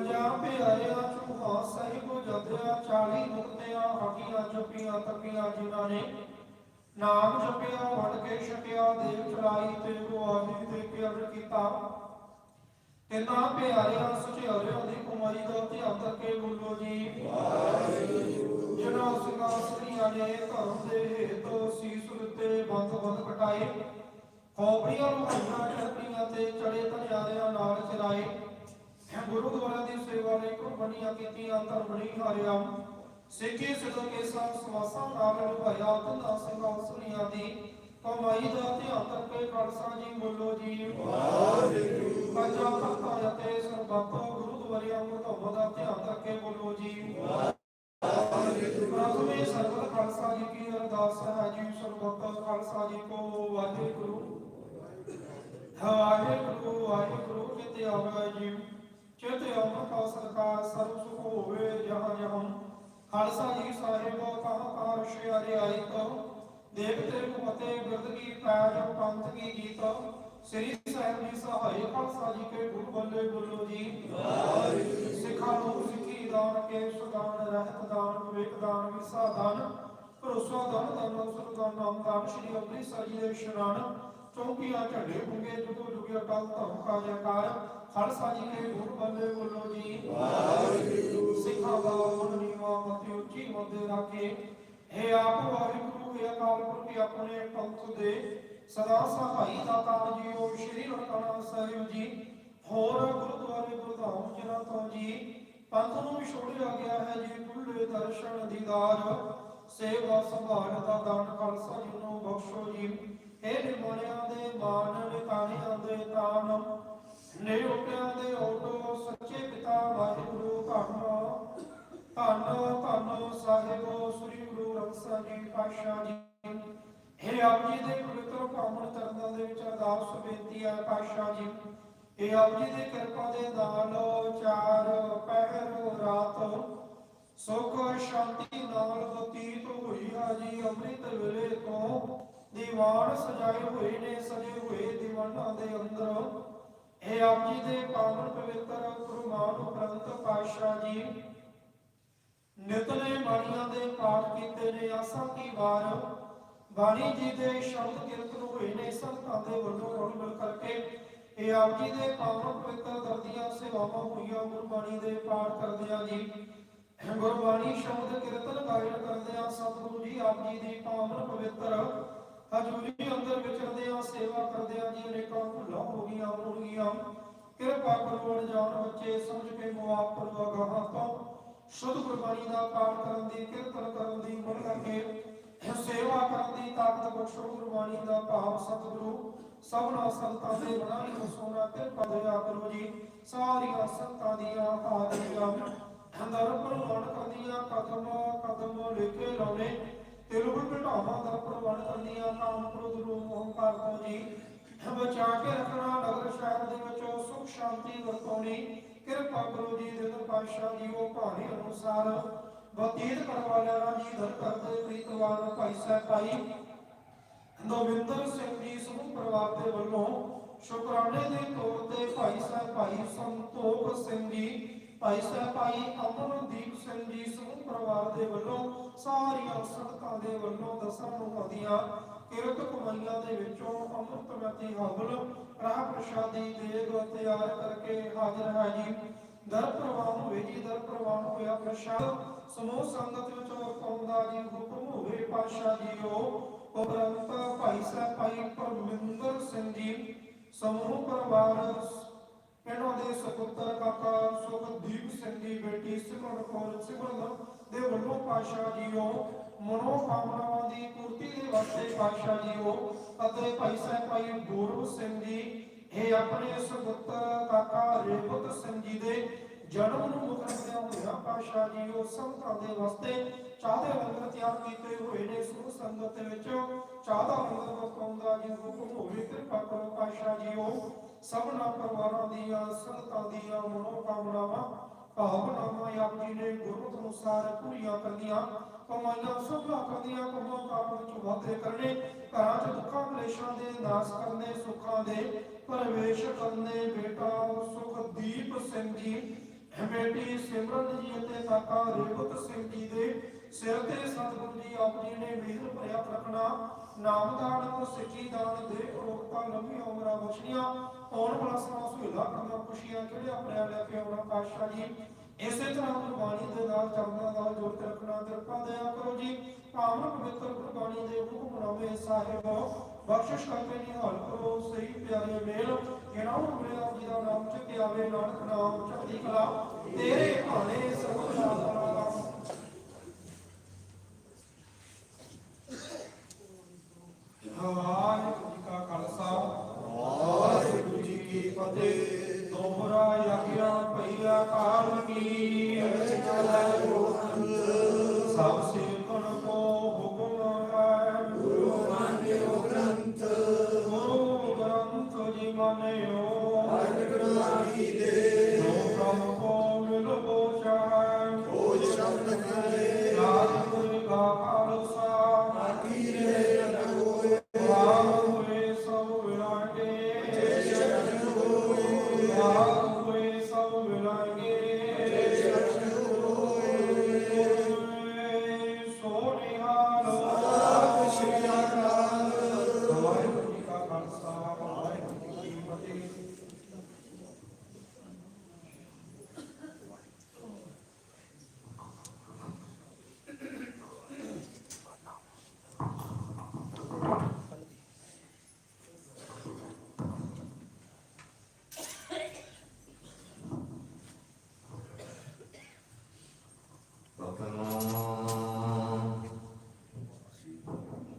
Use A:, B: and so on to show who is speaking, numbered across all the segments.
A: ਪੰਜਾਂ ਪਿਆਰਿਆਂ ਚੂਹਾ ਸਹਿਬ ਜਦਿਆ ਚਾਲੀ ਮੁਕਤਿਆਂ, ਹਕੀਆਂ ਜਪੀਆਂ ਤਪੀਆਂ ਜਿਨ੍ਹਾਂ ਨੇ ਨਾਮ ਜਪਿਆ, ਵੰਡ ਕੇ ਛਕਿਆ ਦੇਵ ਚਲਾਈ ਤੇ ਗੁਆਹੀ ਦੇ ਕੇ ਅਮਰ ਕੀਤਾ। ਤਿੰਨਾਂ ਪਿਆਰਿਆਂ ਸੁਚਿਆਰਿਆਂ ਦੀ ਕੁਮਾਰੀ ਦਾ ਧਿਆਨ ਕਰਕੇ ਬੋਲੋ ਜੀ। ਜਿਨ੍ਹਾਂ ਸਿੰਘਾਸਣੀਆਂ ਨੇ ਧਰਮ ਦੇ ਹੇਤ ਸੀਸ ਉੱਤੇ ਬੰਦ ਬੰਦ ਕਟਾਏ, ਖੋਪੜੀਆਂ ਨੂੰ ਹੰਨਾ ਚੜਪੀਆਂ ਤੇ ਚੜੇ ਧਨਿਆਰਿਆਂ ਨਾਲ ਚਰਾਏ ਗੁਰਦੁਆਰਿਆਂ ਦੀ ਸੇਵਾ ਲਈ ਕੁਰਬਾਨੀਆਂ ਕੀਤੀਆਂ ਧਰਮ ਨਹੀਂ ਹਾਰਿਆ। ਸਿੱਖੀ ਸਿੱਧ ਕੇ ਸਭ ਸਵਾਸਾਂ ਨਾਲ ਨਿਭਾਇਆ ਤੰਦਾ ਸਿੰਘਾਸਣੀਆਂ ਦੀ ਕਮਾਈ ਦਾ ਧਿਆਨ ਕਰਕੇ ਖਾਲਸਾ ਜੀ ਬੋਲੋ ਜੀ। ਵਾਹਿਗੁਰੂ। ਪੰਜਾਂ ਤਖਤਾਂ ਅਤੇ ਸਰਬੱਤ ਗੁਰਦੁਆਰਿਆਂ ਨੂੰ ਧਰਮ ਦਾ ਧਿਆਨ ਕਰਕੇ ਬੋਲੋ ਜੀ। ਪ੍ਰਥਮੇ ਸਰਬਤ ਖਾਲਸਾ ਜੀ ਕੀ ਅਰਦਾਸ ਹੈ ਜੀ ਸਰਬਤ ਖਾਲਸਾ ਜੀ ਕੋ ਵਾਹਿਗੁਰੂ। ਵਾਹਿਗੁਰੂ। ਵਾਹਿਗੁਰੂ ਆਵੇ ਜੀ। ਚਿਤ ਆਵੇ ਕਾ ਸਰਕਾਰ ਸਰਬ ਸੁਖ ਹੋਵੇ ਜਹਾਂ ਜਹਾਂ। ਖਾਲਸਾ ਜੀ ਸਾਹਿਬ ਕਹਾਂ ਕਹਾਂ ਰਸ਼ਿਆਰੇ ਆਈ ਕੋ ਦੇਵਤੇ ਫਤੇ ਬਿਰਦ ਕੀ ਪੈਜ, ਪੰਥ ਕੀ ਗੀਤ। ਸ੍ਰੀ ਸਾਹਿਬ ਜੀ ਸਹਾਈ, ਖਾਲਸਾ ਜੀ ਕੇ ਗੁਰ ਬੱਲੇ ਬੋਲੋ ਜੀ। ਸਿੱਖਾਂ ਨੂੰ ਸਿੱਖੀ ਦਾਨ ਕੇ, ਸੁਦਾਨ, ਰਹਿਤ ਦਾਨ, ਵਿਵੇਕ ਦਾਨ ਵਿਸਾ ਦਾਨ। ਭਰੋਸਾ ਦਾਨ ਦਾਨ ਸੁਰਦਾਨ ਨਾਮ ਦਾਨ ਸ਼੍ਰੀ ਅੰਮ੍ਰਿਤਸਰ ਜੀ ਦੇ ਇਸ਼ਨਾਨ। ਚੌਂਕੀਆਂ ਝੰਡੇ ਪੁੰਗੇ ਜੁਗੋ ਜੁਗੇ ਅਟਲ ਧਰਮ ਕਾ ਖਾਲਸਾ ਜੀ ਕੇ ਗੁਰ ਬੱਲੇ ਬੋਲੋ ਜੀ। ਵਾਹਿਗੁਰੂ ਸਿੱਖਾਂ ਦਾ ਮਨ ਨੀਵਾ ਮਤੀ ਉੱਚੀ ਮੱਦੇ ਰੱਖੇ। ਹੈ ਆਪ ਵਾਹਿਗੁਰੂ, ਹੈ ਅਕਾਲ ਪੁਰਖ, ਆਪਣੇ ਪੰਥ ਦੇ ਸਦਾ ਸਹਾਈ ਦਾਤਾਰ ਜੀਓ, ਸ਼੍ਰੀ ਨਨਕਾਣਾ ਸਾਹਿਬ ਜੀ। ਹੋਰ ਗੁਰਦੁਆਰੇ ਗੁਰਧਾਮ ਜਿਨ੍ਹਾਂ ਤੋਂ ਜੀ। ਪੰਥ ਨੂੰ ਵਿਛੋੜਿਆ ਗਿਆ ਹੈ ਜੀ ਖੁੱਲੇ ਦਰਸ਼ਨ ਦੀਦਾਰ। ਸੇਵਾ ਸੰਭਾਲ ਦਾ ਦਾਨ ਖਾਲਸਾ ਜੀ ਨੂੰ ਬਖਸ਼ੋ ਜੀ। ਇਹ ਦੇ ਮਾਨ ਨਿਤਾਣਿਆਂ ਦੇ ਤਾਨ ਨੇ ਦੇ ਓਟੋ ਸੱਚੇ ਪਿਤਾ ਵਾਹਿਗੁਰੂ ਧੰਨ ਧੰਨ ਧੰਨ ਸਾਹਿਬ, ਸ੍ਰੀ ਗੁਰੂ ਰੰਗਸਾ ਜੀ ਪਾਤਸ਼ਾਹ ਜੀ। ਇਹ ਆਪ ਜੀ ਦੇ ਪਵਿੱਤਰ ਪਾਵਨ ਚਰਨਾਂ ਦੇ ਵਿੱਚ ਅਰਦਾਸ ਬੇਨਤੀ ਹੈ ਪਾਤਸ਼ਾਹ ਜੀ। ਇਹ ਆਪ ਜੀ ਦੀ ਕਿਰਪਾ ਦੇ ਨਾਲ ਚਾਰ ਪਹਿਰ ਰਾਤ। ਸੁਖ, ਸ਼ਾਂਤੀ ਨਾਲ ਬਤੀਤ ਹੋਈ ਹੈ ਜੀ ਅੰਮ੍ਰਿਤ ਵੇਲੇ ਤੋਂ। ਦੀਵਾਨ ਸਜਾਏ ਹੋਏ ਨੇ, ਸਜੇ ਹੋਏ ਦੀਵਾਨਾਂ ਦੇ ਅੰਦਰ। ਇਹ ਆਪ ਜੀ ਦੇ ਪਾਵਨ ਪਵਿੱਤਰ ਗੁਰਮਾਨ ਉਪਰੰਤ ਪਾਤਸ਼ਾਹ ਜੀ ਨਿਤਨੇ ਬਾਣੀਆਂ ਦੇ ਪਾਠ ਕੀਤੇ ਨੇ। ਆਸਾਂ ਕੀ ਵਾਰ ਬਾਣੀ ਜੀ ਦੇ ਸ਼ਬਦ ਕੀਰਤਨ ਹੋਏ ਨੇ, ਸੰਤਾਂ ਦੇ ਵੱਲੋਂ ਰੋਲ ਮਿਲ ਕਰਕੇ ਇਹ ਆਪ ਜੀ ਦੇ ਪਾਵਨ ਪਵਿੱਤਰ ਦਰਦੀਆਂ, ਸੇਵਾਵਾਂ ਹੋਈਆਂ ਗੁਰਬਾਣੀ ਦੇ ਪਾਠ ਕਰਦਿਆਂ ਜੀ। ਗੁਰਬਾਣੀ ਸ਼ਬਦ ਕੀਰਤਨ ਗਾਇਨ ਕਰਦਿਆਂ ਸਤਿਗੁਰੂ ਜੀ ਆਪ ਜੀ ਦੀ ਪਾਵਨ ਪਵਿੱਤਰ ਹਜ਼ੂਰੀ ਅੰਦਰ ਵਿਚਰਦਿਆਂ ਸੇਵਾ ਕਰਦਿਆਂ ਜੀ ਅਨੇਕਾਂ ਭੁੱਲਾਂ ਹੋ ਗਈਆਂ ਹੋਣਗੀਆਂ ਕਿਰਪਾ ਕਰੋ ਅਣਜਾਣ ਬੱਚੇ, ਸਮਝ ਕੇ ਮੁਆਫ ਕਰੋ ਅਗਾਹਾਂ ਤੋਂ। ਸ਼ੁੱਧ ਗੁਰਬਾਣੀ ਦਾ ਪਾਠ ਕਰਨ ਦੀ, ਕੀਰਤਨ ਕਰਨ ਦੀ ਮਨ ਕਰਕੇ ਸੇਵਾ ਕਰਨ ਦੀ ਤਾਕਤ ਬਖਸ਼ੋ। ਗੁਰਬਾਣੀ ਦਾ ਭਾਵ ਸਤਿਗੁਰੂ, ਸਭਨਾ ਸੰਤਾਂ ਦੇ ਬਣਾਈ ਨੂੰ ਸੋਨਾ, ਕਿਰਪਾ ਦਇਆ ਕਰੋ ਜੀ। ਸਾਰੀਆਂ ਸੰਤਾਂ ਦੀਆਂ ਹਾਜ਼ਰੀਆਂ ਅੰਦਰ ਪ੍ਰਵਾਨ ਕਰਦੀਆਂ ਕਦਮ ਕਦਮ ਲੈ ਕੇ ਲਾਉਣੇ। ਤਿਲ ਘਟਾਵਾਂ ਦਾ ਪ੍ਰਵਾਨ ਕਰਦੀਆਂ ਨਾਮ ਪ੍ਰਦ ਰੂਪ ਓੰਕਾਰ ਤੋਂ ਜੀ ਬਚਾ ਕੇ ਰੱਖਣਾ, ਨਗਰ ਸ਼ਹਿਰ ਦੇ ਵਿੱਚੋਂ ਸੁਖ ਸ਼ਾਂਤੀ ਵਰਤੋਣੀ ਕਿਰਪਾ ਕਰੋ ਜੀ ਦਿਨ ਪਾਸ਼ਾ ਜੀ ਉਹ ਭਾਣੇ ਅਨੁਸਾਰ ਬਤੀਤ ਕਰਵਾ ਜੀ ਦਰ ਕਰਦੇ ਪ੍ਰੀਤਵਾਨ ਭਾਈ ਸਾਹਿਬ ਨਵਿੰਦਰ ਸਿੰਘ ਜੀ ਸਮੂਹ ਪਰਿਵਾਰ ਦੇ ਵੱਲੋਂ ਸ਼ੁਕਰਾਨੇ ਦੇ ਤੌਰ ਤੇ ਭਾਈ ਸਾਹਿਬ ਭਾਈ ਸੰਤੋਖ ਸਿੰਘ ਜੀ ਭਾਈ ਸਾਹਿਬ, ਭਾਈ ਅਮਨਦੀਪ ਸਿੰਘ ਜੀ, ਸਮੂਹ ਪਰਿਵਾਰ ਦੇ ਵੱਲੋਂ ਸਾਰੀਆਂ ਸੰਗਤਾਂ ਦੇ ਵੱਲੋਂ ਦਸਾਂ ਨੂੰ ਦੀਆਂ ਕਿਰਤ ਕਮਾਈਆਂ ਦੇ ਵਿੱਚੋਂ ਅੰਮ੍ਰਿਤਮਤੀ ਹਵਲ, ਰਾਹ ਪ੍ਰਸ਼ਾਦੀ, ਦੇਗ ਤਿਆਰ ਕਰਕੇ ਹਾਜ਼ਰ ਹੈ ਜੀ। ਦਰ ਪ੍ਰਵਾਨ ਹੋਵੇ ਜੀ, ਦਰ ਪ੍ਰਵਾਨ ਹੋਇਆ ਪ੍ਰਸ਼ਾਦ। ਸਮੂਹ ਸੰਗਤ ਵਿੱਚ ਵਰਤਾਉਂਦਾ ਜੀ ਹੁਕਮ ਹੋਵੇ ਪਾਸ਼ਾ ਜੀਓ ਉਪਰੰਤ ਭਾਈ ਸਾਹਿਬ, ਭਾਈ ਪਰਮਿੰਦਰ ਸਿੰਘ ਜੀ, ਸਮੂਹ ਪਰਿਵਾਰ ਇਹਨਾਂ ਦੇ ਸੁਪੁੱਤਰ ਕਾਕਾ ਸੁਖਦੀਪ ਸਿੰਘ ਦੀ ਬੇਟੀ ਸਿਮਰਨ ਕੌਰ ਸਿਮਰਨ ਦੇ ਵੱਲੋਂ ਪਾਸ਼ਾ ਜੀਓ ਮਨੋ ਕਾਮਨਾਵਾਂ ਦੀ ਪੂਰਤੀ ਦੇ ਵਾਸਤੇ ਪਾਸ਼ਾ ਜੀਓ ਅਤੇ ਭਾਈ ਸਾਹਿਬ ਭਾਈ ਗੁਰੂ ਸਿੰਘ ਜੀ, ਇਹ ਆਪਣੇ ਸੁਪੁੱਤਰ ਕਾਕਾ ਰੇਵਤ ਸਿੰਘ ਜੀ ਦੇ ਜਨਮ ਨੂੰ ਮੁੱਖ ਰੱਖਦਿਆਂ ਹੋਇਆ। ਪਾਸ਼ਾ ਜੀ ਉਹ ਸੰਤਾਂ ਦੇ ਵਾਸਤੇ ਚਾਹ ਦੇ ਲੰਗਰ ਤਿਆਰ ਕੀਤੇ ਹੋਏ ਨੇ। ਸੁਖ ਸੰਗਤ ਦੇ ਵਿੱਚ ਚਾਹ ਦਾ ਲੰਗਰ ਵਰਤਾਉਂਦਾ ਜੀ ਹੁਕਮ ਹੋਵੇ, ਕਿਰਪਾ ਕਰੋ ਪਾਸ਼ਾ ਜੀ ਉਹ ਸਭਨਾ ਪਰਿਵਾਰਾਂ ਦੀਆਂ, ਸੰਗਤਾਂ ਦੀਆਂ ਮਨੋ ਭਾਵਨਾਵਾਂ ਆਪ ਜੀ ਨੇ ਗੁਰਮਤਿ ਅਨੁਸਾਰ ਪੂਰੀਆਂ ਕਰਦੀਆਂ ਕਮਾਈਆਂ ਸੁਭਾ ਕਰਦੀਆਂ ਕੰਮਾਂ ਕਾਰਾਂ ਵਿੱਚ ਵਾਧੇ ਕਰਨੇ। ਘਰਾਂ 'ਚ ਦੁੱਖਾਂ, ਕਲੇਸ਼ਾਂ ਦੇ, ਨਾਸ ਕਰਨੇ ਸੁੱਖਾਂ ਦੇ, ਪਰਵੇਸ਼ ਕਰਨੇ ਬੇਟਾ ਸੁਖਦੀਪ ਸਿੰਘ ਜੀ, ਬੇਟੀ ਸਿਮਰਨ ਜੀ ਅਤੇ ਕਾਕਾ ਰੇਵਤ ਸਿੰਘ ਜੀ ਦੇ ਸਿਰ ਤੇ ਸਤਿਗੁਰੂ ਜੀ ਆਪ ਜੀ ਨੇ ਮਿਹਰ ਭਰਿਆ ਹੱਥ ਰੱਖਣਾ ਨਾਮਦਾਨ ਕੋ ਸਿੱਖੀ ਦਾਨ ਦੇ ਰੋਗਤਾ ਲੰਮੀ ਉਮਰਾਂ ਬਖਸ਼ੀਆਂ ਆਉਣ ਵਾਲਾ ਸਮਾਂ ਸੁਹੇਲਾ ਕਰਦਾ ਖੁਸ਼ੀਆਂ ਕਿਹੜੇ ਆਪਣੇ ਲੈ ਕੇ ਆਉਣਾ ਪਾਤਸ਼ਾਹ ਜੀ। ਇਸੇ ਤਰ੍ਹਾਂ ਗੁਰਬਾਣੀ ਦੇ ਨਾਲ ਚਰਨਾਂ ਦਾ ਜੋੜ ਕੇ ਰੱਖਣਾ ਕਿਰਪਾ ਦਇਆ ਕਰੋ ਜੀ। ਪਾਵਨ ਪਵਿੱਤਰ ਗੁਰਬਾਣੀ ਦੇ ਹੁਕਮ ਬਣਾਵੇ ਸਾਹਿਬ। ਬਖਸ਼ਿਸ਼ ਕਰਕੇ ਨਿਹਾਲ ਕਰੋ ਸਹੀ ਪਿਆਰੇ ਮੇਲ। ਇਹਨਾਂ ਨੂੰ ਮਿਲੇ ਆਪ ਜੀ ਦਾ ਨਾਮ ਚੱਕੇ ਆਵੇ ਨਾਨਕ ਨਾਮ ਚੜ੍ਹਦੀ ਕਲਾ। ਤੇਰੇ ਭਾਣੇ ਸਰਬ ਦਾ ਭਲਾ ਵਾਹਿਗੁਰੂ
B: ਸਤਨਾਮ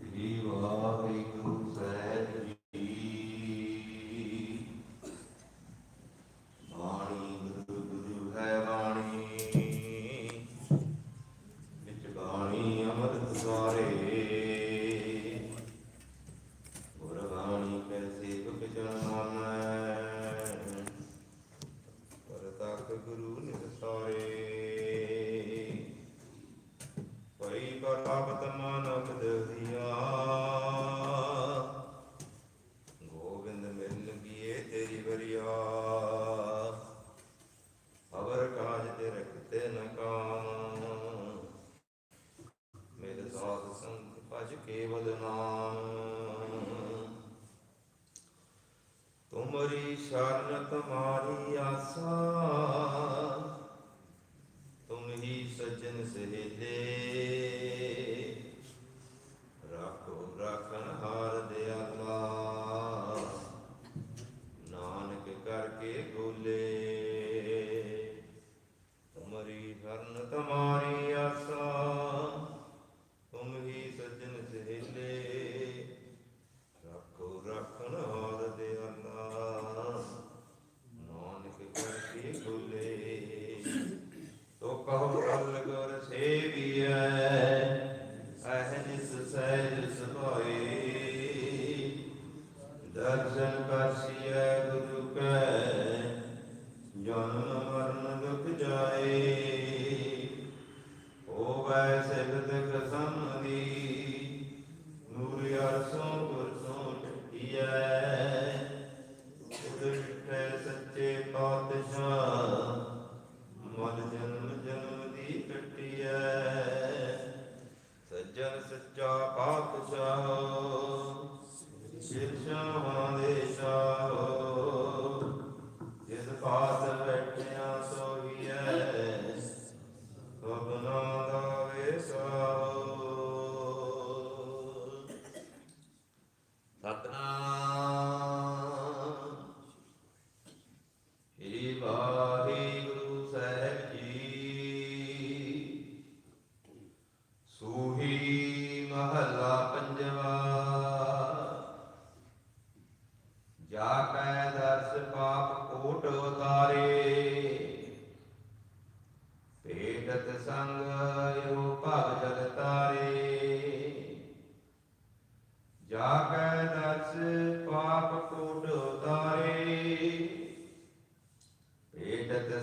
B: ਸ੍ਰੀ ਵਾਹਿਗੁਰੂ ਸਾਹਿਬ ਜੀ ਬਾਣੀ ਗੁਰੂ ਗੁਰੂ ਹੈ ਬਾਣੀ ਵਿੱਚ ਬਾਣੀ ਅੰਮ੍ਰਿਤ ਸਵਾਰੇ ਗੁਰ ਬਾਣੀ ਕੈ ਸੇਵਕ ਜਨ ਮਾਨੈ ਪਰ ਤੱਕ ਗੁਰੂ ਨਿਰਸਾਰੇ ਕਰਕੇ ਗੋਲੇ ਤੋ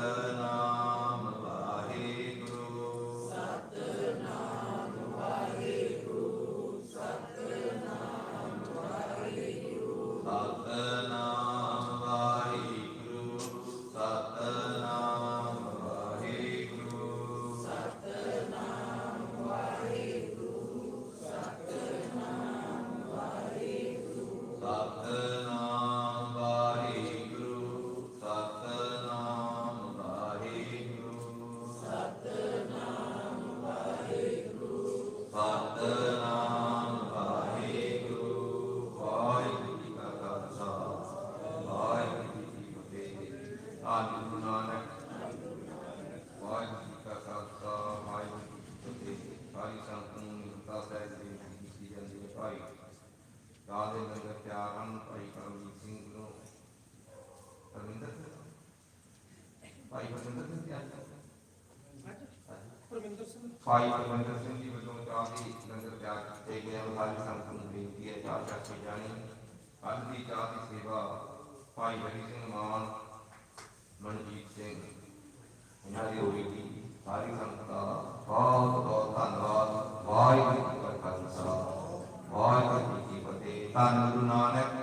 B: Sadhana. ਭਾਈ ਹਰਮਿੰਦਰ ਸਿੰਘ ਜੀ ਪਰਮਿੰਦਰ ਸਿੰਘ ਭਾਈ ਪਰਮਿੰਦਰ ਸਿੰਘ ਜੀ ਵੱਲੋਂ ਕਾਫੀ ਲੰਗਰ ਤਿਆਰ ਕੀਤੇ ਗਏ ਹਨ ਸਾਰੀ ਸੰਗਤ ਨੂੰ ਬੇਨਤੀ ਹੈ ਚਾਰ ਚਾਰ ਕੇ ਜਾਣੀ ਅੱਜ ਦੀ ਚਾਹ ਦੀ ਸੇਵਾ ਭਾਈ ਹਰੀ ਸਿੰਘ ਮਾਨ ਮਨਜੀਤ ਸਿੰਘ ਇਹਨਾਂ ਦੀ ਹੋਵੇਗੀ ਸਾਰੀ ਸੰਗਤ ਦਾ ਬਹੁਤ ਬਹੁਤ ਧੰਨਵਾਦ ਵਾਹਿਗੁਰੂ ਜੀ ਕਾ ਖਾਲਸਾ ਵਾਹਿਗੁਰੂ ਜੀ ਕੀ ਫਤਿਹ ਧੰਨ ਗੁਰੂ ਨਾਨਕ